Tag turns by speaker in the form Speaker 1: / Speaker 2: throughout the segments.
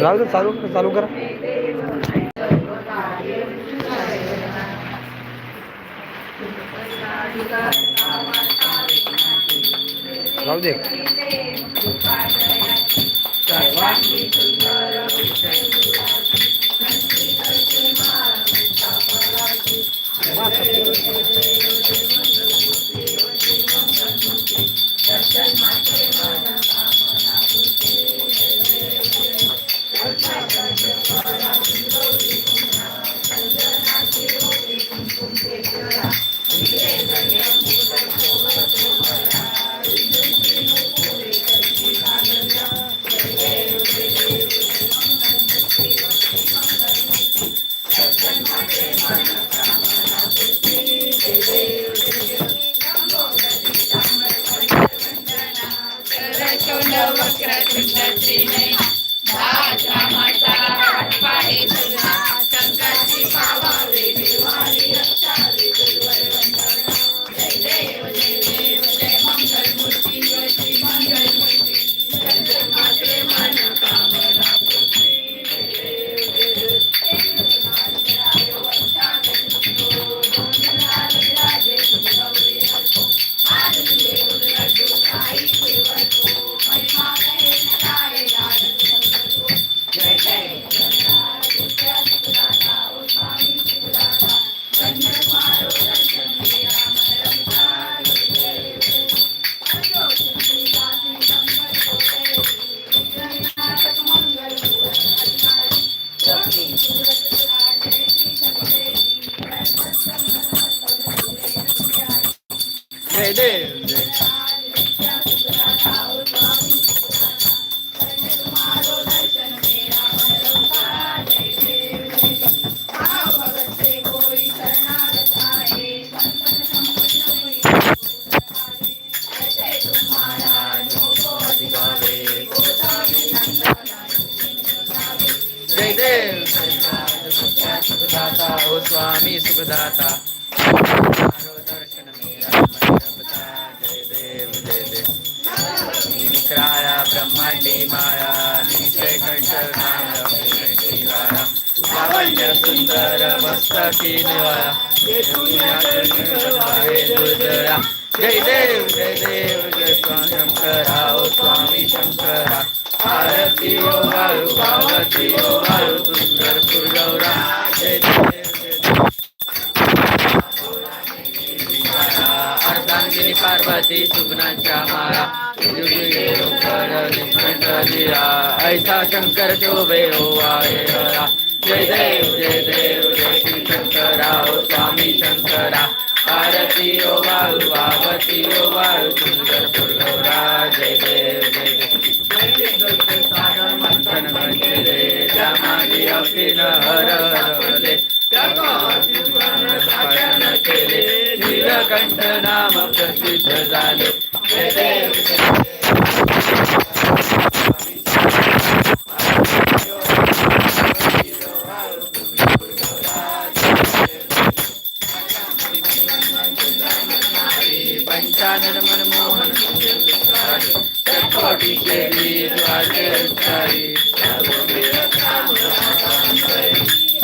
Speaker 1: जाऊ दे चालू चालू करा. जाऊ दे. जय लावण्य सुंदर मस्तकी निवाया दुर्जया जय देव जय देव जय स्वामी शंकरा ओ स्वामी शंकरा आरती ओ वायु भावती ओ वायु सुंदर पुरगौरा जय देव अर्धांगिनी पार्वती सुगनाच्या माळा ऐसा शंकर शोभे ओ आहे हरा जय देव जय देव जय श्री शंकरा ओ स्वामी शंकरा. आरती ओ वाळू पावती ओ वाळू सुंदर दुर्गौरा जय देव जय देव मंथन हर केले नीलकंठ नाम प्रसिद्ध झाले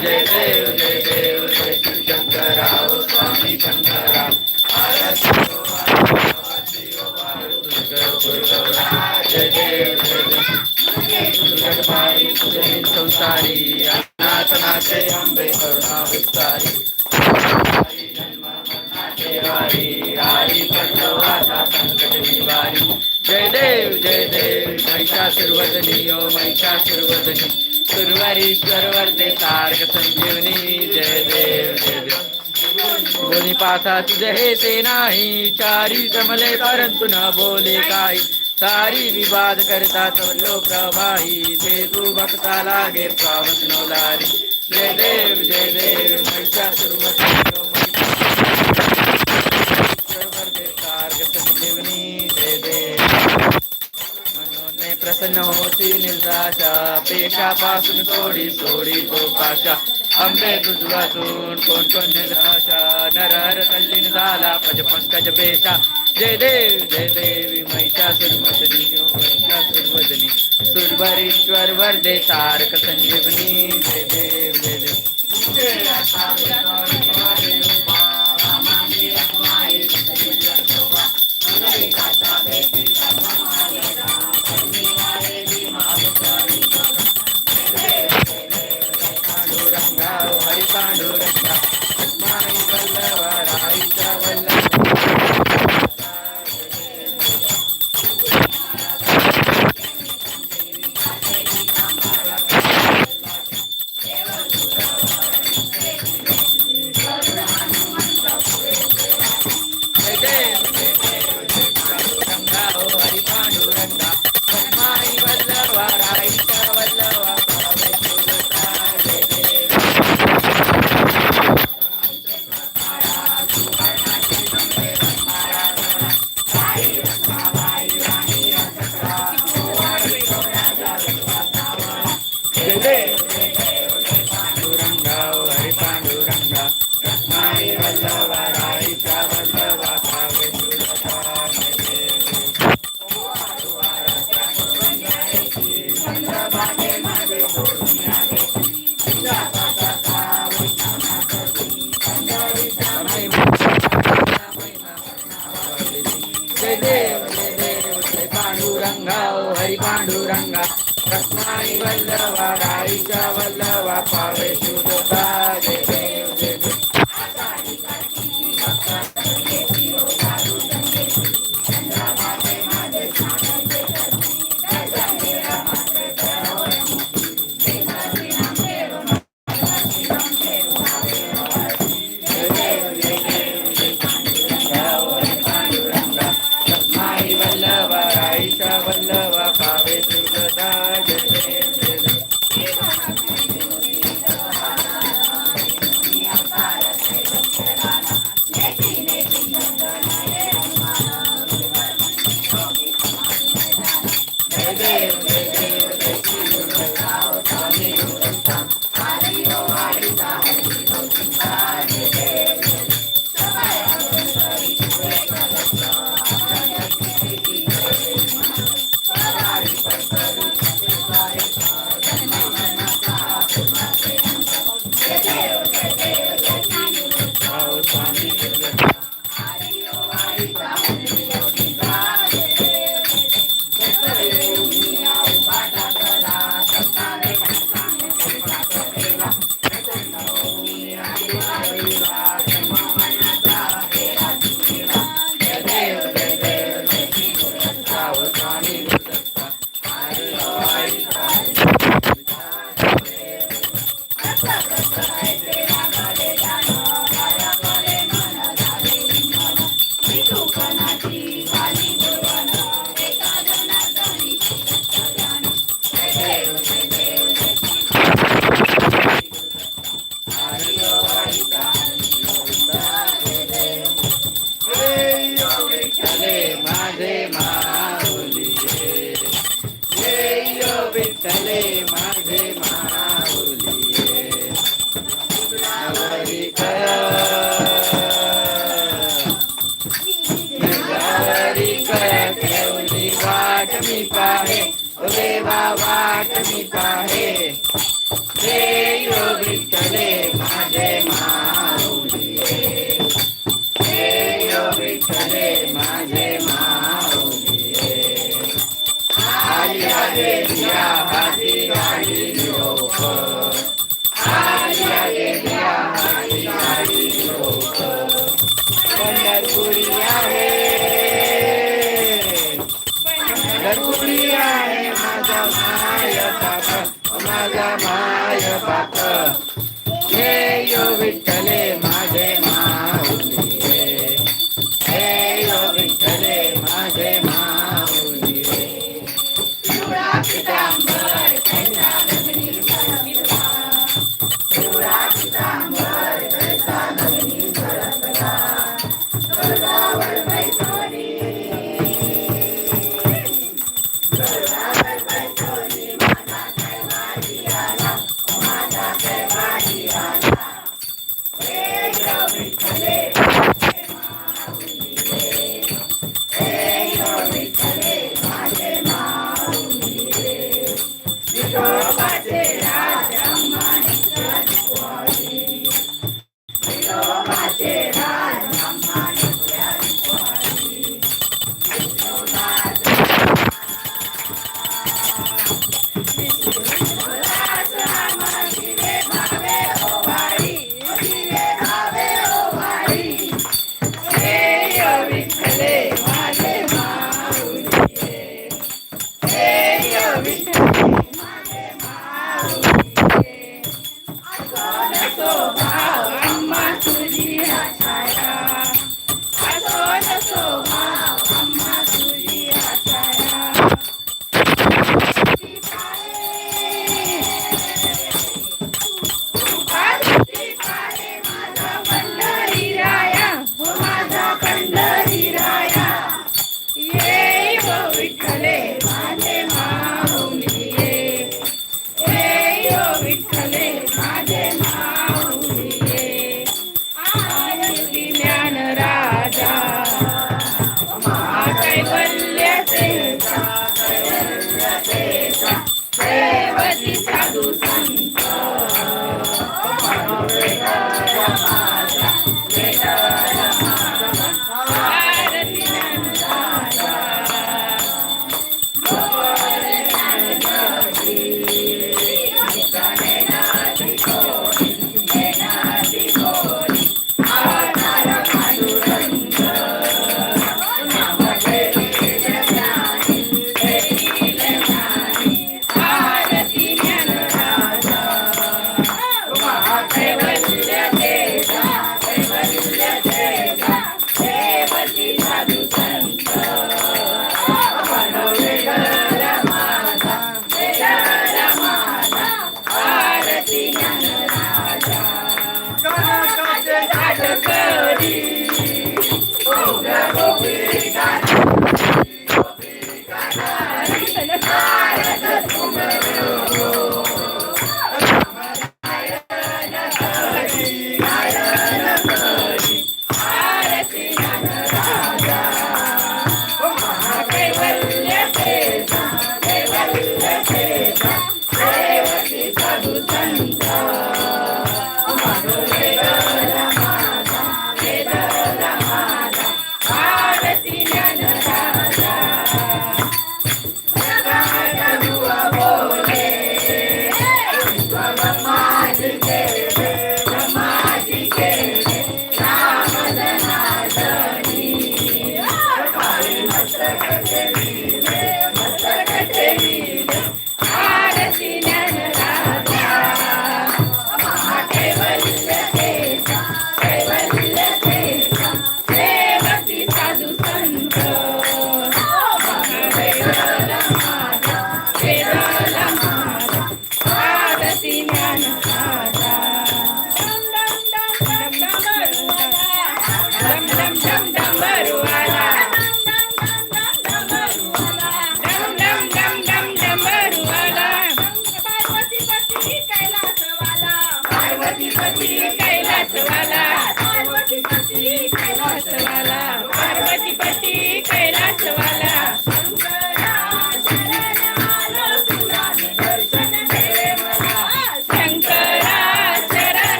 Speaker 1: जय देव जय महिषासुरवदनी सुरवरीश्वर वर्धे तारक संजीवनी. जय देव जय देव. बोली पाथा तुझे हे ते नाही. चारी जमले परंतु न बोले काही. सारी विवाद करतात लोक प्रवाही. ते तू भक्ता लागे पावन नवलारी. जय देव जय देव. महिषासुरमती आसन होती निर्दाशा पेशापासून थोडी सोडी तो पाशा अंबे तुझवातून कोण कोण निराशा नरहर तल्लीन झाला पज पंकज पेशा जय देव जय देवी महिषासुरमदनी ओ सुरभरीश्वर शंभरीश्वर वरदे तारक संजीवनी जय देव जय देव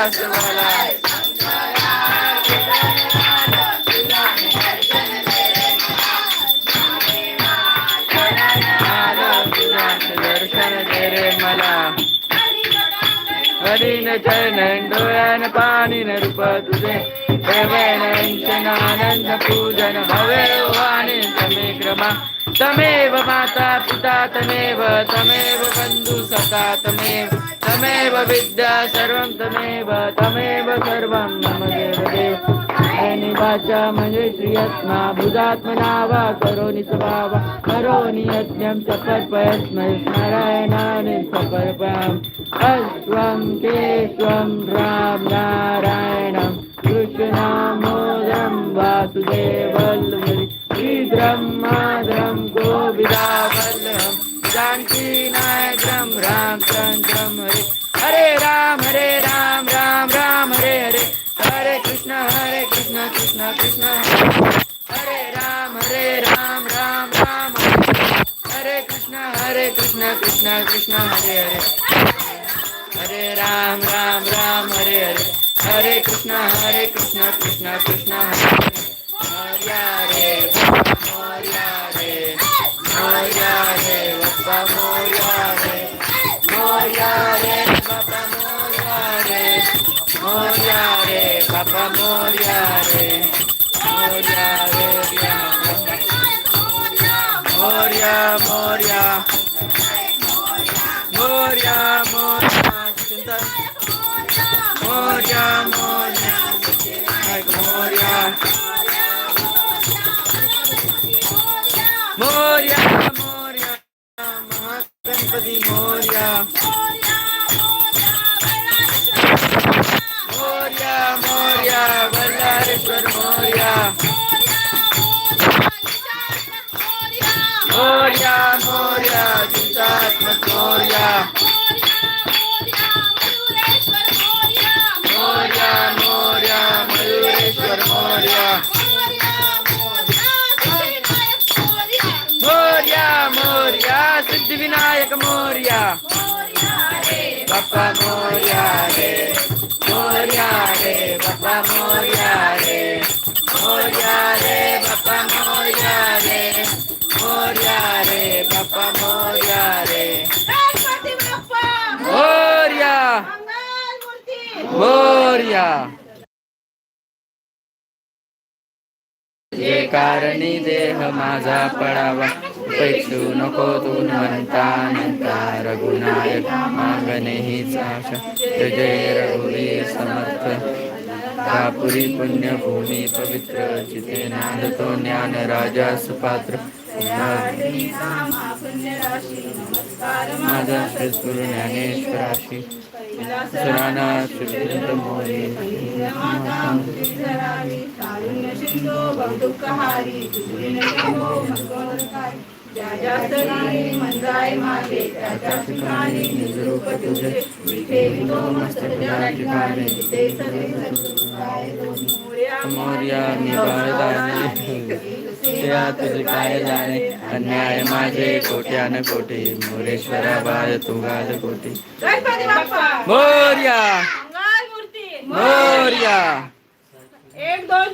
Speaker 1: कैलास दर्शन दे रे मला हरिन चरण डोळ्यान पाणी न रूप तुझे. आनंद पूजन भवे वाणी. तमे क्रमा तमेव माता पिता तमेव तमेव बंधु सखा तमेव तमेव विद्या सर्वं तमेव तमेव सर्वं मम देवदेव देव निवाचा म्हणजे श्रियत्मा भुजात्मना वा करोनि स्वभाव। करोनि यज्ञं सपर्पयस्मै नारायणानि सपर्पयाम् अश्वं केशवं राम नारायणं कृष्णामोदं वासुदेवल्लुरि श्रीद्रह्माद्रं कृष्णमोदं शांति शीघ्रं माधरं राम राम रामचन्द्रं हरे. हरे राम हरे राम राम राम हरे हरे. हरे कृष्ण हरे कृष्ण कृष्ण कृष्ण. हरे राम हरे राम राम राम हरे हरे कृष्ण हरे कृष्ण कृष्ण कृष्ण हरे हरे. हरे राम राम राम हरे हरे. हरे कृष्ण हरे कृष्ण कृष्ण कृष्ण हरे. बाप्पा मोर्या रे मोर्या महागणपती मोर्या मोर्या मोर्या बल्लारेश्वर मोर्या मोर्या मोर्या चिंतात्मक मोर्या मोर्या मोर्या मयुरेश्वर मोर्या मोर्या मोर्या सिद्धिविनायक मोर्या बाप्पा मोर्या रे मोर्या रे बाप्पा मोर्या रे मोर्या रे बाप्पा मोर्या रे मोर्या रे बाप्पा मोर्या रे मोर्या मोर्या जे कारणी देह माझा पडावा. पैक्षू नको तू म्हणता म्हणता रघुनायक मागणे हीच आशा जय जय रघुवीर समर्थ। कापुरी पुण्यभूमी पवित्र जिथे नांदतो ज्ञान राजा सुपात्र। माझा श्रीस्फुर ज्ञानेश्वराशी सुराना श्रीकृष्ण मोरी ठिकाणी तुझे मोर्या त्या काय जाणे अन्याय माझे कोट्यान कोटी मोरेश्वरा बाळ तू गाल कोटी। मोर्या! मोर्या!
Speaker 2: एक दोन